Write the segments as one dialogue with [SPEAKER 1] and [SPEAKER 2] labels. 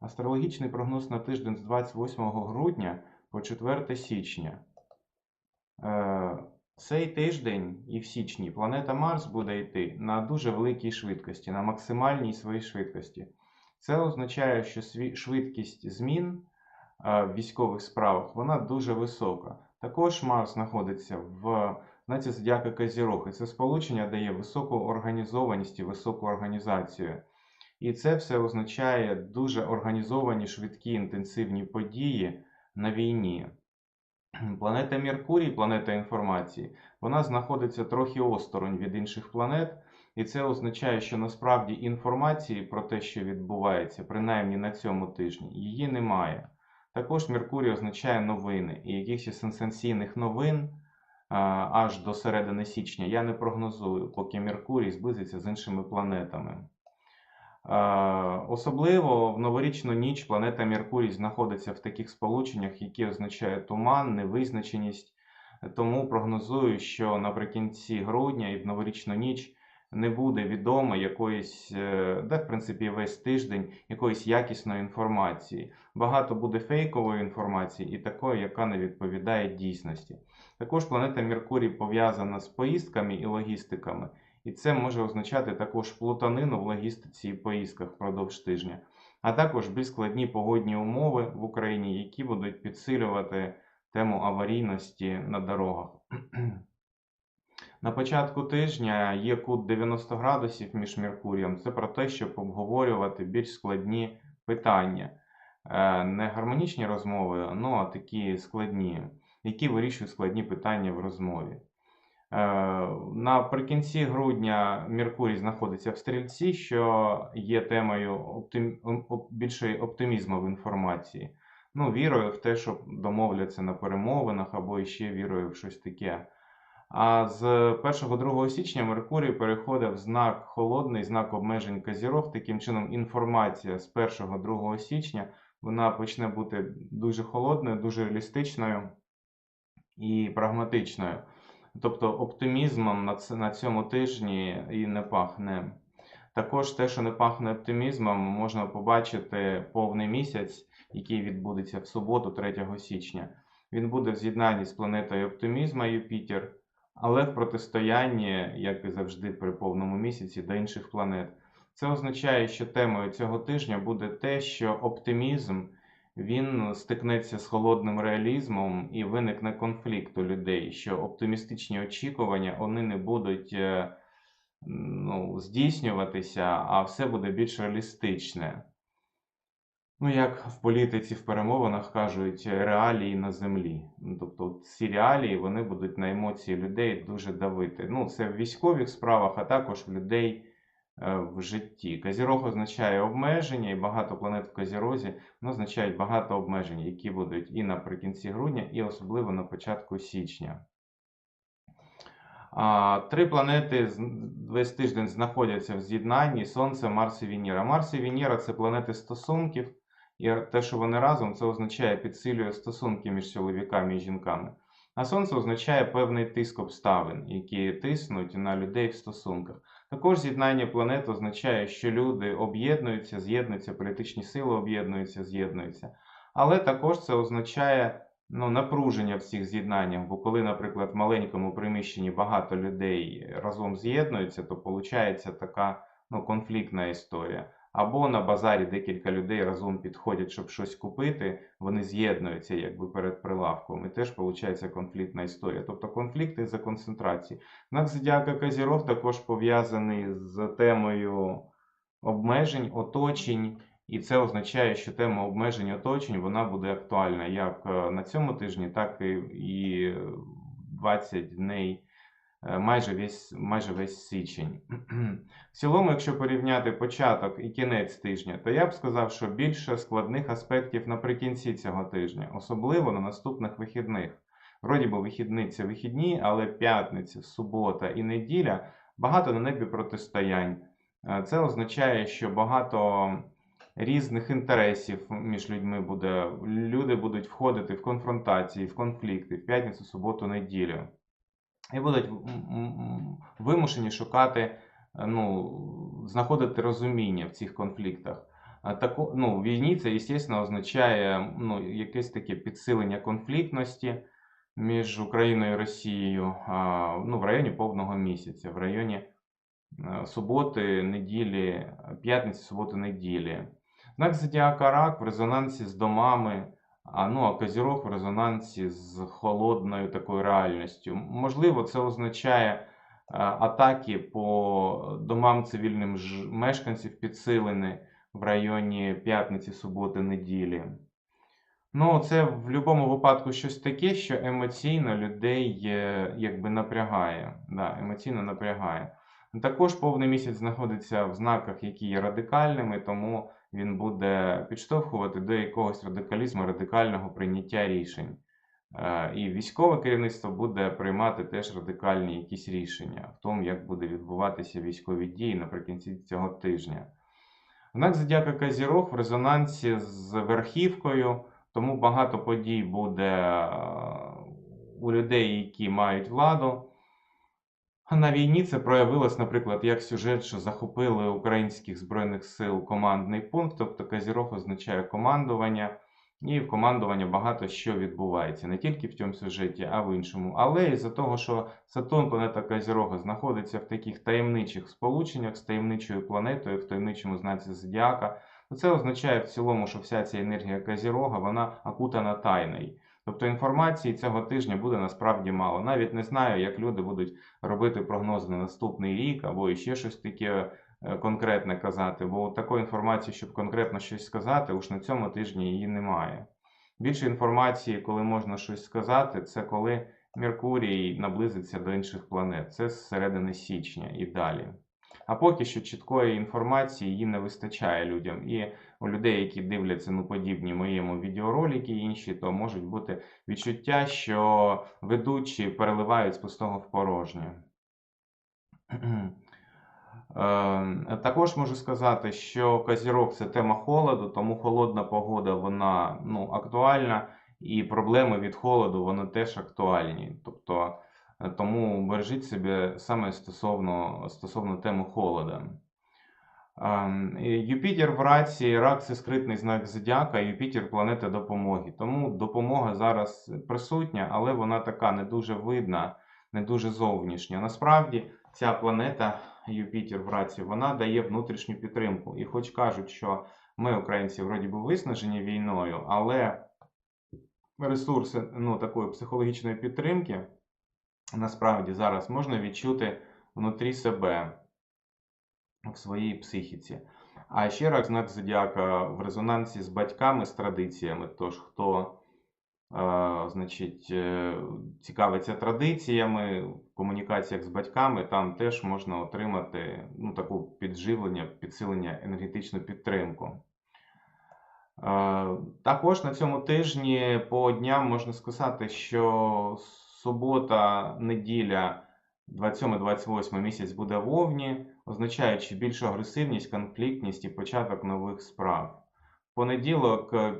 [SPEAKER 1] Астрологічний прогноз на тиждень з 28 грудня по 4 січня. Е, Цей тиждень і в січні планета Марс буде йти на дуже великій швидкості, на максимальній своїй швидкості. Це означає, що швидкість змін е, в військових справах вона дуже висока. Також Марс знаходиться в знаці зодіака Козірог, і це сполучення дає високу організованість і високу організацію. І це все означає дуже організовані, швидкі, інтенсивні події на війні. Планета Меркурій, планета інформації, вона знаходиться трохи осторонь від інших планет, і це означає, що насправді інформації про те, що відбувається, принаймні на цьому тижні, її немає. Також Меркурій означає новини, і якихось сенсаційних новин аж до середини січня я не прогнозую, поки Меркурій зблизиться з іншими планетами. Особливо в новорічну ніч планета Меркурій знаходиться в таких сполученнях, які означають туман, невизначеність. Тому прогнозую, що наприкінці грудня і в новорічну ніч не буде відомо якоїсь, де в принципі весь тиждень якоїсь якісної інформації. Багато буде фейкової інформації і такої, яка не відповідає дійсності. Також планета Меркурій пов'язана з поїздками і логістиками. І це може означати також плутанину в логістиці і поїздках впродовж тижня, а також більш складні погодні умови в Україні, які будуть підсилювати тему аварійності на дорогах. На початку тижня є кут 90 градусів між Меркурієм. Це про те, щоб обговорювати більш складні питання. Е, Не гармонічні розмови, ну а такі складні, які вирішують складні питання в розмові. Е, Наприкінці грудня Меркурій знаходиться в стрільці, що є темою оптим... більшої оптимізму в інформації. Ну, вірою в те, що домовляться на перемовинах, або ще вірою в щось таке. А з 1-2 січня Меркурій переходить в знак холодний, знак обмежень Козірог. Таким чином, інформація з 1-2 січня вона почне бути дуже холодною, дуже реалістичною і прагматичною. Тобто оптимізмом на, на цьому тижні і не пахне. Також те, що не пахне оптимізмом, можна побачити повний місяць, який відбудеться в суботу, 3 січня. Він буде в з'єднанні з планетою оптимізма Юпітер, але в протистоянні, як і завжди при повному місяці, до інших планет. Це означає, що темою цього тижня буде те, що оптимізм він стикнеться з холодним реалізмом і виникне конфлікт у людей, що оптимістичні очікування вони не будуть е, ну, здійснюватися, а все буде більш реалістичне. Ну, як в політиці в перемовинах кажуть, реалії на землі. Ну, Тобто ці реалії вони будуть на емоції людей дуже давити. Ну, це в військових справах, а також в людей в житті. Козірог означає обмеження, і багато планет в Козірозі ну, означають багато обмежень, які будуть і наприкінці грудня, і особливо на початку січня. Три планети весь тиждень знаходяться в з'єднанні: Сонце, Марс і Венера. Марс і Венера це планети стосунків, і те, що вони разом, це означає підсилює стосунки між чоловіками і жінками. А сонце означає певний тиск обставин, які тиснуть на людей в стосунках. Також з'єднання планет означає, що люди об'єднуються, з'єднуються, політичні сили об'єднуються, з'єднуються. Але також це означає ну, напруження в цих з'єднаннях, бо коли, наприклад, в маленькому приміщенні багато людей разом з'єднуються, то виходить така ну, конфліктна історія. Або на базарі декілька людей разом підходять, щоб щось купити, вони з'єднуються якби перед прилавком, і теж виходить конфліктна історія. Тобто конфлікти за концентрації. Знак зодіака Козірог також пов'язаний з темою обмежень, оточень, і це означає, що тема обмежень оточень вона буде актуальна як е, на цьому тижні, так і, і 20 дней, е, майже весь, майже весь січень. В цілому, якщо порівняти початок і кінець тижня, то я б сказав, що більше складних аспектів наприкінці цього тижня, особливо на наступних вихідних. Вроді би вихідні це вихідні, але п'ятниця, субота і неділя багато на небі протистоянь. Е, Це означає, що багато різних інтересів між людьми буде. Люди будуть входити в конфронтації, в конфлікти в п'ятницю, суботу, неділю. І будуть вимушені шукати, е, ну, знаходити розуміння в цих конфліктах. А ну, війні це, звісно, означає ну, якесь таке підсилення конфліктності між Україною і Росією ну, в районі повного місяця, в районі е, суботи, неділі, п'ятниці, суботи, неділі. Знак Зодіака Рак в резонансі з домами, а ну, а Козірог в резонансі з холодною такою реальністю. Можливо, це означає е, атаки по домам цивільним мешканців підсилені в районі п'ятниці, суботи, неділі. Ну, це в будь-якому випадку щось таке, що емоційно людей е, якби напрягає. Да, емоційно напрягає. Також повний місяць знаходиться в знаках, які є радикальними, тому він буде підштовхувати до якогось радикалізму, радикального прийняття рішень. Е, І військове керівництво буде приймати теж радикальні якісь рішення в тому, як буде відбуватися військові дії наприкінці цього тижня. Знак Зодіака Козірог в резонансі з верхівкою, тому багато подій буде е, у людей, які мають владу. На війні це проявилось, наприклад, як сюжет, що захопили українських збройних сил командний пункт, тобто Козірог означає командування, і в командування багато що відбувається, не тільки в цьому сюжеті, а в іншому. Але із-за того, що Сатурн, планета Козірога, знаходиться в таких таємничих сполученнях з таємничою планетою, в таємничому знаці Зодіака, то це означає в цілому, що вся ця енергія Козірога, вона окутана тайною. Тобто інформації цього тижня буде насправді мало. Навіть не знаю, як люди будуть робити прогнози на наступний рік або ще щось таке е, конкретне казати, бо такої інформації, щоб конкретно щось сказати, уж на цьому тижні її немає. Більше інформації, коли можна щось сказати, це коли Меркурій наблизиться до інших планет. Це з середини січня і далі. А поки що чіткої інформації її не вистачає людям. І у людей, які дивляться ну, подібні моєму відеоролики і інші, то можуть бути відчуття, що ведучі переливають з пустого в порожнє. Е, Також можу сказати, що Козірог це тема холоду, тому холодна погода вона ну, актуальна, і проблеми від холоду вони теж актуальні. Тобто, тому бережіть себе саме стосовно, стосовно теми холода. Ем, Юпітер в раці, рак це скритний знак зодіака, Юпітер планета допомоги. Тому допомога зараз присутня, але вона така не дуже видна, не дуже зовнішня. Насправді ця планета, Юпітер в раці, вона дає внутрішню підтримку. І хоч кажуть, що ми, українці, вроді би виснажені війною, але ресурси ну, такої психологічної підтримки насправді зараз можна відчути внутрі себе в своїй психіці. А ще раз знак зодіака в резонансі з батьками, з традиціями. Тож, хто е, значить, е, цікавиться традиціями в комунікаціях з батьками, там теж можна отримати ну, таку підживлення, підсилення, енергетичну підтримку. Е, Також на цьому тижні по дням можна сказати, що субота, неділя, 27-28 місяць буде в Овні, означаючи більшу агресивність, конфліктність і початок нових справ. Понеділок е,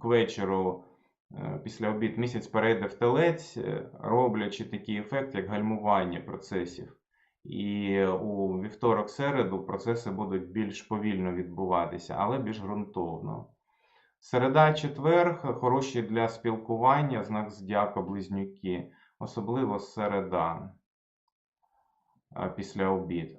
[SPEAKER 1] к вечору, е, після обід, місяць перейде в телець, е, роблячи такий ефект, як гальмування процесів. І у вівторок-середу процеси будуть більш повільно відбуватися, але більш ґрунтовно. Середа, четверг хороші для спілкування, знак зодіака близнюки, особливо середа після обід.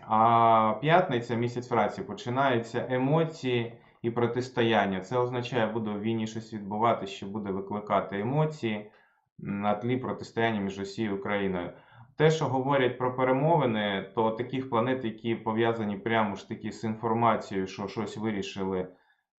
[SPEAKER 1] А п'ятниця, місяць праці, починаються емоції і протистояння. Це означає, буде в війні щось відбуватися, що буде викликати емоції на тлі протистояння між Росією і Україною. Те, що говорять про перемовини, то таких планет, які пов'язані прямо ж таки з інформацією, що щось вирішили,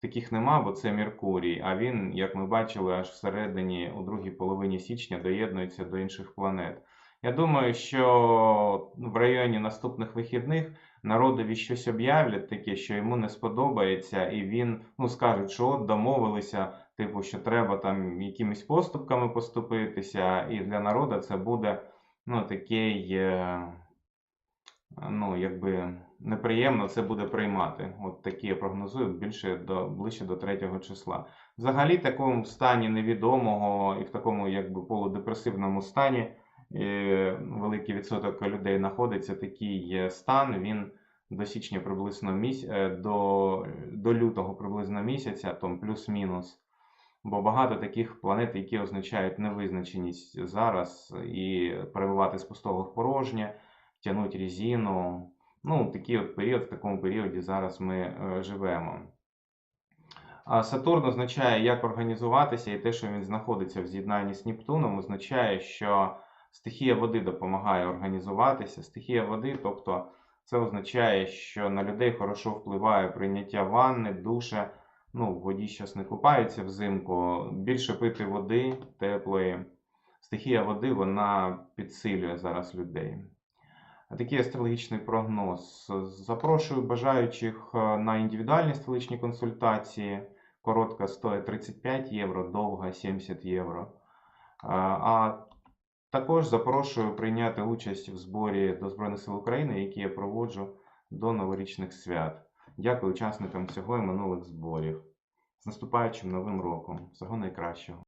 [SPEAKER 1] таких нема, бо це Меркурій. А він, як ми бачили, аж всередині, у другій половині січня доєднується до інших планет. Я думаю, що в районі наступних вихідних народові щось об'являть таке, що йому не сподобається, і він ну, скаже, що от домовилися, типу, що треба там якимись поступками поступитися, і для народу це буде ну, такий, е, ну, якби неприємно це буде приймати. От такі я прогнозую більше до, ближче до 3 числа. Взагалі, в такому стані невідомого і в такому якби полудепресивному стані е, великий відсоток людей знаходиться. Такий стан він до січня приблизно міс... е, до, до лютого приблизно місяця, там плюс-мінус. Бо багато таких планет, які означають невизначеність зараз, і перебувати з пустого в порожнє, тягнуть резину. Ну, такий от період, в такому періоді зараз ми е, живемо. А Сатурн означає, як організуватися, і те, що він знаходиться в з'єднанні з Нептуном, означає, що стихія води допомагає організуватися. Стихія води, тобто це означає, що на людей хорошо впливає прийняття ванни, душа. Ну, в воді зараз не купаються взимку. Більше пити води теплої. Стихія води вона підсилює зараз людей. Такий астрологічний прогноз. Запрошую бажаючих е, на індивідуальні столичні консультації. Коротка стоїть 35 євро, довга 70 євро. Е, А також запрошую прийняти участь в зборі до Збройних сил України, який я проводжу до новорічних свят. Дякую учасникам цього і минулих зборів. З наступаючим новим роком. Всього найкращого.